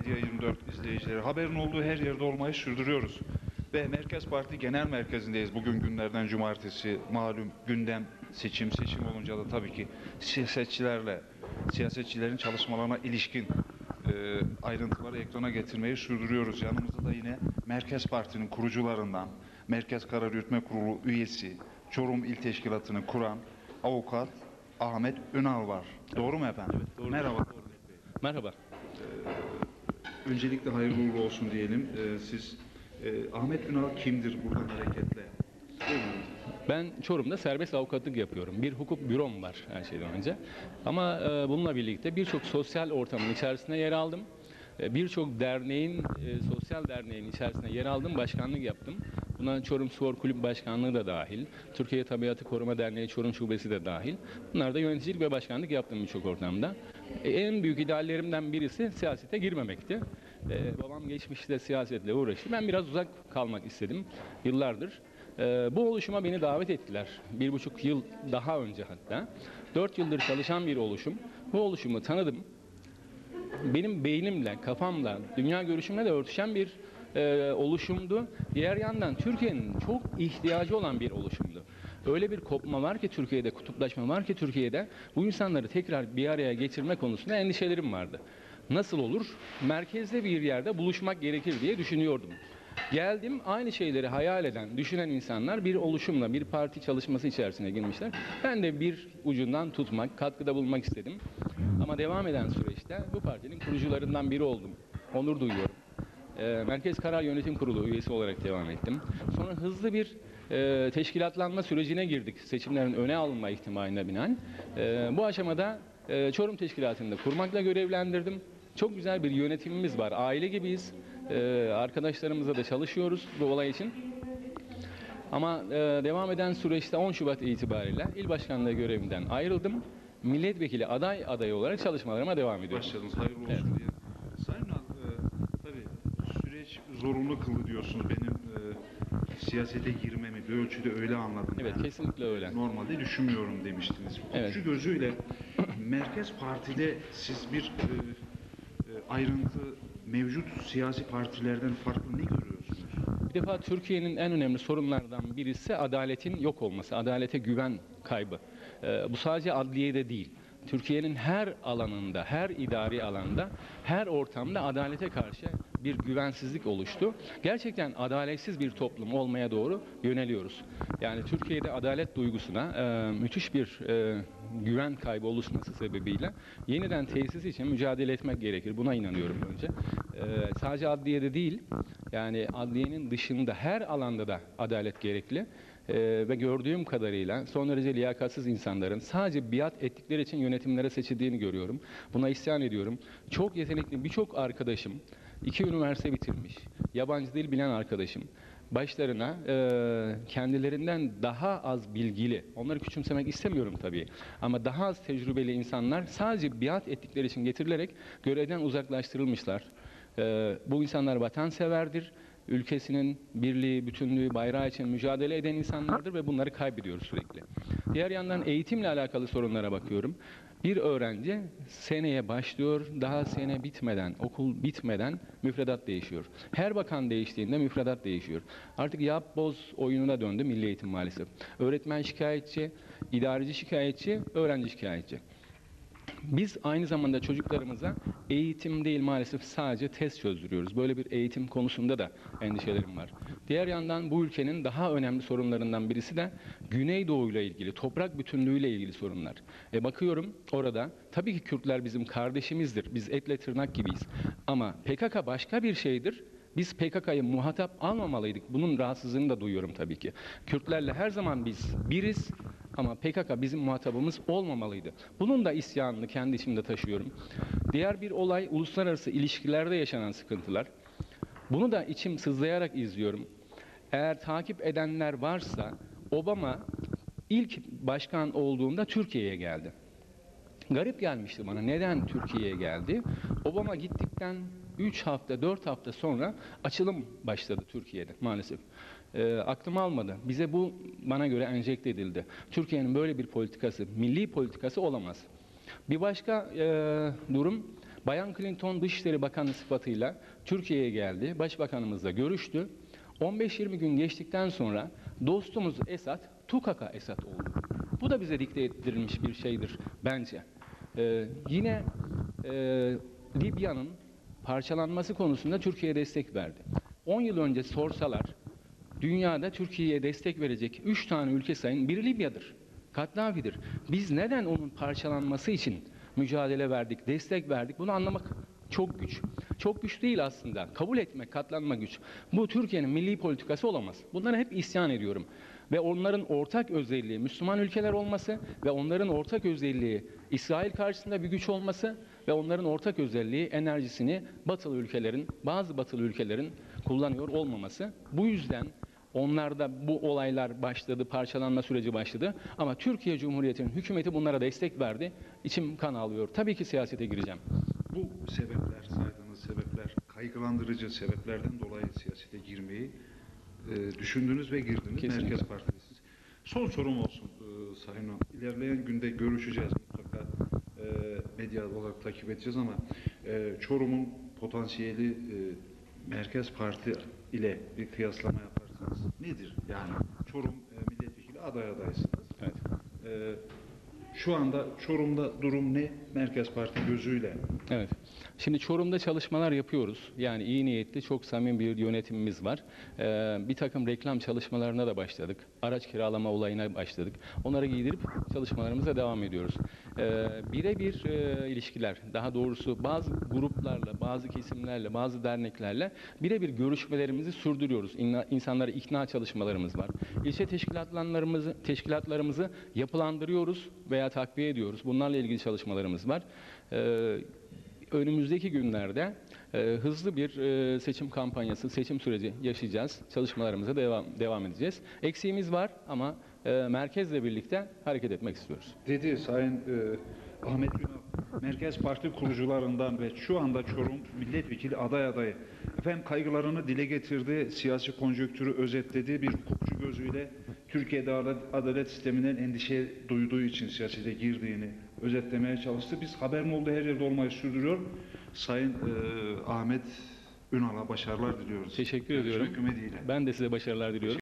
Medya 24 izleyicileri. Haberin olduğu her yerde olmayı sürdürüyoruz. Ve Merkez Parti Genel Merkezi'ndeyiz. Bugün günlerden cumartesi malum gündem seçim. Seçim olunca da tabii ki siyasetçilerle, siyasetçilerin çalışmalarına ilişkin e, ayrıntıları ekrana getirmeyi sürdürüyoruz. Yanımızda da yine Merkez Parti'nin kurucularından, Merkez Karar Yürütme Kurulu üyesi, Çorum İl Teşkilatı'nı kuran avukat Ahmet Ünal var. Doğru mu efendim? Evet, doğru. Merhaba. Merhaba. Öncelikle hayırlı uğurlu olsun diyelim. Ee, siz e, Ahmet Ünal kimdir buradan hareketle? Ben Çorum'da serbest avukatlık yapıyorum. Bir hukuk bürom var her şeyden önce. Ama e, bununla birlikte birçok sosyal ortamın içerisinde yer aldım. E, birçok derneğin, e, sosyal derneğin içerisinde yer aldım, başkanlık yaptım. Buna Çorum Spor Kulüp Başkanlığı da dahil, Türkiye Tabiatı Koruma Derneği Çorum Şubesi de dahil. Bunlar da yöneticilik ve başkanlık yaptım birçok ortamda. E, en büyük ideallerimden birisi siyasete girmemekti. E, babam geçmişte siyasetle uğraştı. Ben biraz uzak kalmak istedim yıllardır. Ee, bu oluşuma beni davet ettiler. Bir buçuk yıl daha önce hatta. Dört yıldır çalışan bir oluşum. Bu oluşumu tanıdım. Benim beynimle, kafamla, dünya görüşümle de örtüşen bir e, oluşumdu. Diğer yandan Türkiye'nin çok ihtiyacı olan bir oluşumdu. Öyle bir kopma var ki Türkiye'de, kutuplaşma var ki Türkiye'de bu insanları tekrar bir araya getirme konusunda endişelerim vardı. Nasıl olur? Merkezde bir yerde buluşmak gerekir diye düşünüyordum. Geldim aynı şeyleri hayal eden, düşünen insanlar bir oluşumla, bir parti çalışması içerisine girmişler. Ben de bir ucundan tutmak, katkıda bulunmak istedim. Ama devam eden süreçte bu partinin kurucularından biri oldum. Onur duyuyorum. Ee, Merkez Karar Yönetim Kurulu üyesi olarak devam ettim. Sonra hızlı bir e, teşkilatlanma sürecine girdik. Seçimlerin öne alınma ihtimaline binaen. E, bu aşamada e, Çorum Teşkilatı'nı da kurmakla görevlendirdim. Çok güzel bir yönetimimiz var. Aile gibiyiz. Ee, arkadaşlarımızla da çalışıyoruz bu olay için. Ama e, devam eden süreçte 10 Şubat itibariyle il başkanlığı görevinden ayrıldım. Milletvekili aday adayı olarak çalışmalarıma devam ediyorum. Başladınız. Hayırlı olsun Evet. diye. Sayın e, tabii süreç zorunlu kıldı diyorsunuz. Benim e, siyasete girmemi bir ölçüde öyle anladım. Evet yani. kesinlikle öyle. Normalde düşünmüyorum demiştiniz. Hukukçu Evet. gözüyle Merkez Parti'de siz bir e, ayrıntı mevcut siyasi partilerden farklı ne görüyorsunuz? Bir defa Türkiye'nin en önemli sorunlardan birisi adaletin yok olması, adalete güven kaybı. Ee, bu sadece adliyede değil. Türkiye'nin her alanında, her idari alanda, her ortamda adalete karşı bir güvensizlik oluştu. Gerçekten adaletsiz bir toplum olmaya doğru yöneliyoruz. Yani Türkiye'de adalet duygusuna e, müthiş bir e, güven kaybı oluşması sebebiyle yeniden tesis için mücadele etmek gerekir. Buna inanıyorum önce. E, sadece adliyede değil, yani adliyenin dışında her alanda da adalet gerekli. Ee, ve gördüğüm kadarıyla son derece liyakatsiz insanların sadece biat ettikleri için yönetimlere seçildiğini görüyorum. Buna isyan ediyorum. Çok yetenekli birçok arkadaşım, iki üniversite bitirmiş, yabancı dil bilen arkadaşım, başlarına e, kendilerinden daha az bilgili, onları küçümsemek istemiyorum tabii ama daha az tecrübeli insanlar sadece biat ettikleri için getirilerek görevden uzaklaştırılmışlar. E, bu insanlar vatanseverdir ülkesinin birliği, bütünlüğü, bayrağı için mücadele eden insanlardır ve bunları kaybediyoruz sürekli. Diğer yandan eğitimle alakalı sorunlara bakıyorum. Bir öğrenci seneye başlıyor, daha sene bitmeden, okul bitmeden müfredat değişiyor. Her bakan değiştiğinde müfredat değişiyor. Artık yap boz oyununa döndü milli eğitim maalesef. Öğretmen şikayetçi, idareci şikayetçi, öğrenci şikayetçi. Biz aynı zamanda çocuklarımıza eğitim değil maalesef sadece test çözdürüyoruz. Böyle bir eğitim konusunda da endişelerim var. Diğer yandan bu ülkenin daha önemli sorunlarından birisi de Güneydoğu ile ilgili, toprak bütünlüğüyle ilgili sorunlar. E bakıyorum orada tabii ki Kürtler bizim kardeşimizdir. Biz etle tırnak gibiyiz. Ama PKK başka bir şeydir. Biz PKK'yı muhatap almamalıydık. Bunun rahatsızlığını da duyuyorum tabii ki. Kürtlerle her zaman biz biriz ama PKK bizim muhatabımız olmamalıydı. Bunun da isyanını kendi içimde taşıyorum. Diğer bir olay uluslararası ilişkilerde yaşanan sıkıntılar. Bunu da içim sızlayarak izliyorum. Eğer takip edenler varsa Obama ilk başkan olduğunda Türkiye'ye geldi. Garip gelmişti bana. Neden Türkiye'ye geldi? Obama gittikten 3 hafta, 4 hafta sonra açılım başladı Türkiye'de maalesef. E, aklım almadı. Bize bu bana göre enjekte edildi. Türkiye'nin böyle bir politikası, milli politikası olamaz. Bir başka e, durum, Bayan Clinton Dışişleri Bakanı sıfatıyla Türkiye'ye geldi. Başbakanımızla görüştü. 15-20 gün geçtikten sonra dostumuz Esad, Tukaka Esad oldu. Bu da bize dikte ettirilmiş bir şeydir bence. Ee, yine e, Libya'nın parçalanması konusunda Türkiye'ye destek verdi. 10 yıl önce sorsalar dünyada Türkiye'ye destek verecek 3 tane ülke sayın biri Libya'dır. Kaddafi'dir. Biz neden onun parçalanması için mücadele verdik, destek verdik bunu anlamak çok güç. Çok güç değil aslında. Kabul etmek, katlanma güç. Bu Türkiye'nin milli politikası olamaz. Bunlara hep isyan ediyorum. Ve onların ortak özelliği Müslüman ülkeler olması ve onların ortak özelliği İsrail karşısında bir güç olması ve onların ortak özelliği enerjisini batılı ülkelerin, bazı batılı ülkelerin kullanıyor olmaması. Bu yüzden onlarda bu olaylar başladı, parçalanma süreci başladı. Ama Türkiye Cumhuriyeti'nin hükümeti bunlara destek verdi. İçim kan ağlıyor. Tabii ki siyasete gireceğim. Bu sebepler, saydığınız sebepler, kaygılandırıcı sebeplerden dolayı siyasete girmeyi e, düşündünüz ve girdiniz Kesinlikle. Merkez Partisi'niz. Son sorum olsun e, Sayın Hanım. İlerleyen günde görüşeceğiz mutlaka. E, medya olarak takip edeceğiz ama e, Çorum'un potansiyeli e, Merkez Parti ile bir kıyaslama nedir? Yani Çorum e, milletvekili aday adaysınız. Evet. E, şu anda Çorum'da durum ne? Merkez Parti gözüyle Evet. Şimdi Çorum'da çalışmalar yapıyoruz. Yani iyi niyetli, çok samimi bir yönetimimiz var. Ee, bir takım reklam çalışmalarına da başladık. Araç kiralama olayına başladık. Onları giydirip çalışmalarımıza devam ediyoruz. Ee, birebir e, ilişkiler, daha doğrusu bazı gruplarla, bazı kesimlerle, bazı derneklerle birebir görüşmelerimizi sürdürüyoruz. İnna- İnsanları ikna çalışmalarımız var. İlçe teşkilatlarımızı, teşkilatlarımızı yapılandırıyoruz veya takviye ediyoruz. Bunlarla ilgili çalışmalarımız var. Ee, önümüzdeki günlerde e, hızlı bir e, seçim kampanyası, seçim süreci yaşayacağız. Çalışmalarımıza devam devam edeceğiz. Eksiğimiz var ama e, merkezle birlikte hareket etmek istiyoruz. Dedi Sayın e, Ahmet Ünal, Merkez Parti kurucularından ve şu anda Çorum Milletvekili aday adayı. Efendim kaygılarını dile getirdi, siyasi konjonktürü özetledi, bir hukukçu gözüyle Türkiye'de adalet sisteminden endişe duyduğu için siyasete girdiğini özetlemeye çalıştı. Biz haberin olduğu her yerde olmayı sürdürüyor. Sayın e, Ahmet Ünal'a başarılar diliyoruz. Teşekkür ediyorum. ümidiyle. Ben de size başarılar diliyorum.